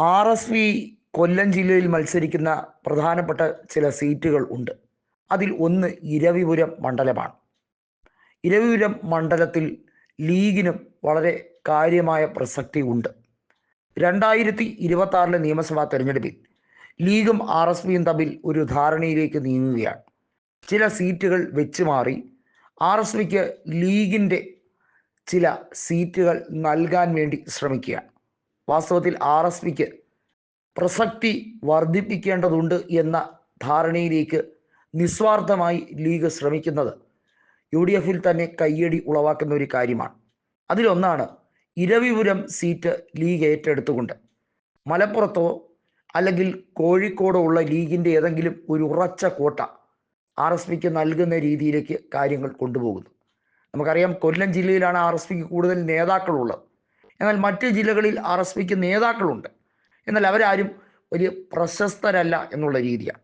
R S P കൊല്ലം ജില്ലയിൽ മത്സരിക്കുന്ന പ്രധാനപ്പെട്ട ചില സീറ്റുകൾ ഉണ്ട്. അതിൽ ഒന്ന് ഇരവിപുരം മണ്ഡലമാണ്. ഇരവിപുരം മണ്ഡലത്തിൽ ലീഗിനും വളരെ കാര്യമായ പ്രസക്തി ഉണ്ട്. രണ്ടായിരത്തി ഇരുപത്തി ആറിലെ നിയമസഭാ തെരഞ്ഞെടുപ്പിൽ ലീഗും ആർ എസ് പിയും തമ്മിൽ ഒരു ധാരണയിലേക്ക് നീങ്ങുകയാണ്. ചില സീറ്റുകൾ വെച്ച് മാറി ആർ എസ് പിക്ക് ലീഗിന്റെ ചില സീറ്റുകൾ നൽകാൻ വേണ്ടി ശ്രമിക്കുകയാണ്. വാസ്തവത്തിൽ ആർ എസ് പിക്ക് പ്രസക്തി വർദ്ധിപ്പിക്കേണ്ടതുണ്ട് എന്ന ധാരണയിലേക്ക് നിസ്വാർത്ഥമായി ലീഗ് ശ്രമിക്കുന്നത് യു ഡി എഫിൽ തന്നെ കയ്യടി ഉളവാക്കുന്ന ഒരു കാര്യമാണ്. അതിലൊന്നാണ് ഇരവിപുരം സീറ്റ് ലീഗ് ഏറ്റെടുത്തുകൊണ്ട്. മലപ്പുറത്തോ അല്ലെങ്കിൽ കോഴിക്കോടോ ഉള്ള ലീഗിന്റെ ഏതെങ്കിലും ഒരു ഉറച്ച കോട്ട ആർ എസ് പിക്ക് നൽകുന്ന രീതിയിലേക്ക് കാര്യങ്ങൾ കൊണ്ടുപോകുന്നു. നമുക്കറിയാം കൊല്ലം ജില്ലയിലാണ് ആർ എസ് പിക്ക് കൂടുതൽ നേതാക്കളുള്ളത്. എന്നാൽ മറ്റ് ജില്ലകളിൽ ആർ എസ് പിക്ക് നേതാക്കളുണ്ട്. എന്നാൽ അവരാരും വലിയ പ്രശസ്തരല്ല എന്നുള്ള രീതിയാണ്.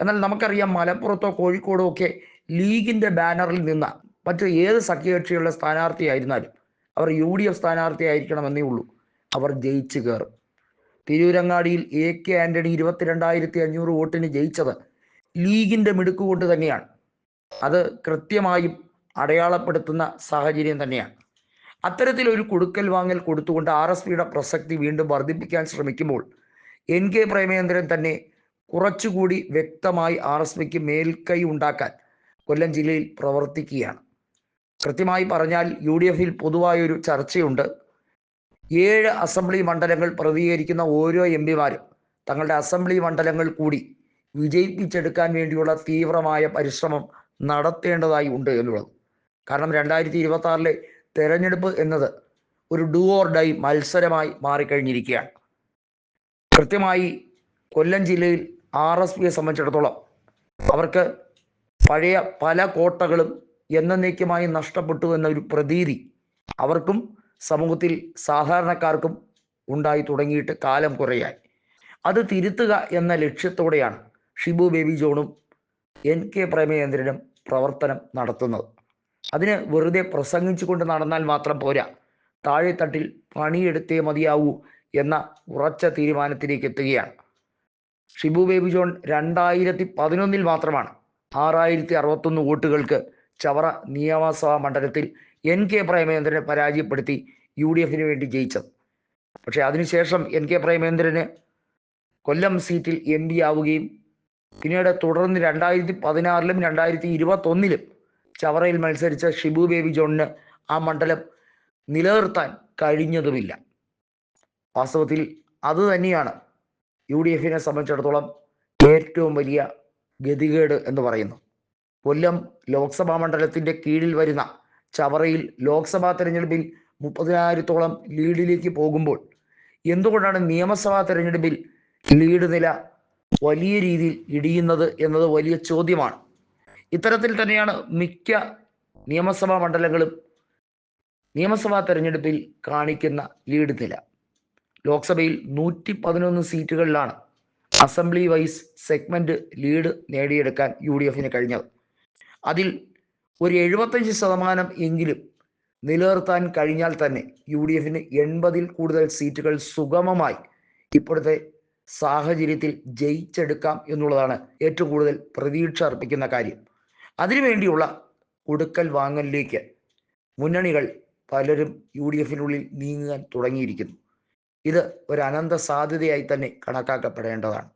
എന്നാൽ നമുക്കറിയാം മലപ്പുറത്തോ കോഴിക്കോടോ ഒക്കെ ലീഗിന്റെ ബാനറിൽ നിന്ന മറ്റ് ഏത് സഖ്യകക്ഷികളുടെ സ്ഥാനാർത്ഥിയായിരുന്നാലും അവർ യു ഡി എഫ് സ്ഥാനാർത്ഥിയായിരിക്കണമെന്നേ ഉള്ളൂ. അവർ ജയിച്ചു കയറും. തിരൂരങ്ങാടിയിൽ എ കെ ആന്റണി ഇരുപത്തിരണ്ടായിരത്തി അഞ്ഞൂറ് വോട്ടിന് ജയിച്ചത് ലീഗിന്റെ മിടുക്കുകൊണ്ട് തന്നെയാണ്. അത് കൃത്യമായും അടയാളപ്പെടുത്തുന്ന സാഹചര്യം തന്നെയാണ്. അത്തരത്തിലൊരു കൊടുക്കൽ വാങ്ങൽ കൊടുത്തുകൊണ്ട് ആർ എസ് പിയുടെ പ്രസക്തി വീണ്ടും വർദ്ധിപ്പിക്കാൻ ശ്രമിക്കുമ്പോൾ എൻ കെ പ്രേമേന്ദ്രൻ തന്നെ കുറച്ചുകൂടി വ്യക്തമായി ആർ എസ് പിക്ക് മേൽക്കൈ ഉണ്ടാക്കാൻ കൊല്ലം ജില്ലയിൽ പ്രവർത്തിക്കുകയാണ്. കൃത്യമായി പറഞ്ഞാൽ യു ഡി എഫിൽ പൊതുവായൊരു ചർച്ചയുണ്ട്. ഏഴ് അസംബ്ലി മണ്ഡലങ്ങൾ പ്രതികരിക്കുന്ന ഓരോ എം പിമാരും തങ്ങളുടെ അസംബ്ലി മണ്ഡലങ്ങൾ കൂടി വിജയിപ്പിച്ചെടുക്കാൻ വേണ്ടിയുള്ള തീവ്രമായ പരിശ്രമം നടത്തേണ്ടതായി ഉണ്ട് എന്നുള്ളത്. കാരണം രണ്ടായിരത്തി ഇരുപത്തി ആറിലെ തെരഞ്ഞെടുപ്പ് എന്നത് ഒരു ഡു ഓർ ഡൈ മത്സരമായി മാറിക്കഴിഞ്ഞിരിക്കുകയാണ്. കൃത്യമായി കൊല്ലം ജില്ലയിൽ ആർ എസ് പിയെ സംബന്ധിച്ചിടത്തോളം അവർക്ക് പഴയ പല കോട്ടകളും എന്നേക്കുമായി നഷ്ടപ്പെട്ടു എന്നൊരു പ്രതീതി അവർക്കും സമൂഹത്തിൽ സാധാരണക്കാർക്കും ഉണ്ടായി തുടങ്ങിയിട്ട് കാലം കുറയായി. അത് തിരുത്തുക എന്ന ലക്ഷ്യത്തോടെയാണ് ഷിബു ബേബി ജോണും എൻ കെ പ്രേമചന്ദ്രനും പ്രവർത്തനം നടത്തുന്നത്. അതിന് വെറുതെ പ്രസംഗിച്ചുകൊണ്ട് നടന്നാൽ മാത്രം പോരാ. താഴെത്തട്ടിൽ പണിയെടുത്തേ മതിയാവൂ എന്ന ഉറച്ച തീരുമാനത്തിലേക്ക് എത്തുകയാണ്. ഷിബു ബേബി ജോൺ രണ്ടായിരത്തി പതിനൊന്നിൽ മാത്രമാണ് ആറായിരത്തി അറുപത്തൊന്ന് വോട്ടുകൾക്ക് ചവറ നിയമസഭാ മണ്ഡലത്തിൽ എൻ കെ പ്രേമേന്ദ്രനെ പരാജയപ്പെടുത്തി യു ഡി എഫിന് വേണ്ടി ജയിച്ചത്. പക്ഷേ അതിനുശേഷം എൻ കെ പ്രേമേന്ദ്രന് കൊല്ലം സീറ്റിൽ എം പി ആവുകയും പിന്നീട് തുടർന്ന് രണ്ടായിരത്തി പതിനാറിലും രണ്ടായിരത്തി ഇരുപത്തൊന്നിലും ചവറയിൽ മത്സരിച്ച ഷിബു ബേബി ജോണിന് ആ മണ്ഡലം നിലനിർത്താൻ കഴിഞ്ഞതുമില്ല. വാസ്തവത്തിൽ അത് തന്നെയാണ് യു ഡി എഫിനെ സംബന്ധിച്ചിടത്തോളം ഏറ്റവും വലിയ ഗതികേട് എന്ന് പറയുന്നു കൊല്ലം ലോക്സഭാ മണ്ഡലത്തിന്റെ കീഴിൽ വരുന്ന ചവറയിൽ ലോക്സഭാ തെരഞ്ഞെടുപ്പിൽ മുപ്പതിനായിരത്തോളം ലീഡിലേക്ക് പോകുമ്പോൾ എന്തുകൊണ്ടാണ് നിയമസഭാ തെരഞ്ഞെടുപ്പിൽ ലീഡ് നില വലിയ രീതിയിൽ ഇടിയുന്നത് എന്നത് വലിയ ചോദ്യമാണ്. ഇത്തരത്തിൽ തന്നെയാണ് മിക്ക നിയമസഭാ മണ്ഡലങ്ങളും നിയമസഭാ തെരഞ്ഞെടുപ്പിൽ കാണിക്കുന്ന ലീഡ് നില. ലോക്സഭയിൽ നൂറ്റി പതിനൊന്ന് സീറ്റുകളിലാണ് അസംബ്ലി വൈസ് സെഗ്മെന്റ് ലീഡ് നേടിയെടുക്കാൻ യു ഡി എഫിന് കഴിഞ്ഞത്. അതിൽ ഒരു എഴുപത്തഞ്ച് ശതമാനം എങ്കിലും നിലനിർത്താൻ കഴിഞ്ഞാൽ തന്നെ യു ഡി എഫിന് എൺപതിൽ കൂടുതൽ സീറ്റുകൾ സുഗമമായി ഇപ്പോഴത്തെ സാഹചര്യത്തിൽ ജയിച്ചെടുക്കാം എന്നുള്ളതാണ് ഏറ്റവും കൂടുതൽ പ്രതീക്ഷ അർപ്പിക്കുന്ന കാര്യം. അതിനുവേണ്ടിയുള്ള കൊടുക്കൽ വാങ്ങലിലേക്ക് മുന്നണികൾ പലരും യു ഡി എഫിനുള്ളിൽ നീങ്ങാൻ തുടങ്ങിയിരിക്കുന്നു. ഇത് ഒരു അനന്ത സാധ്യതയായി തന്നെ കണക്കാക്കപ്പെടേണ്ടതാണ്.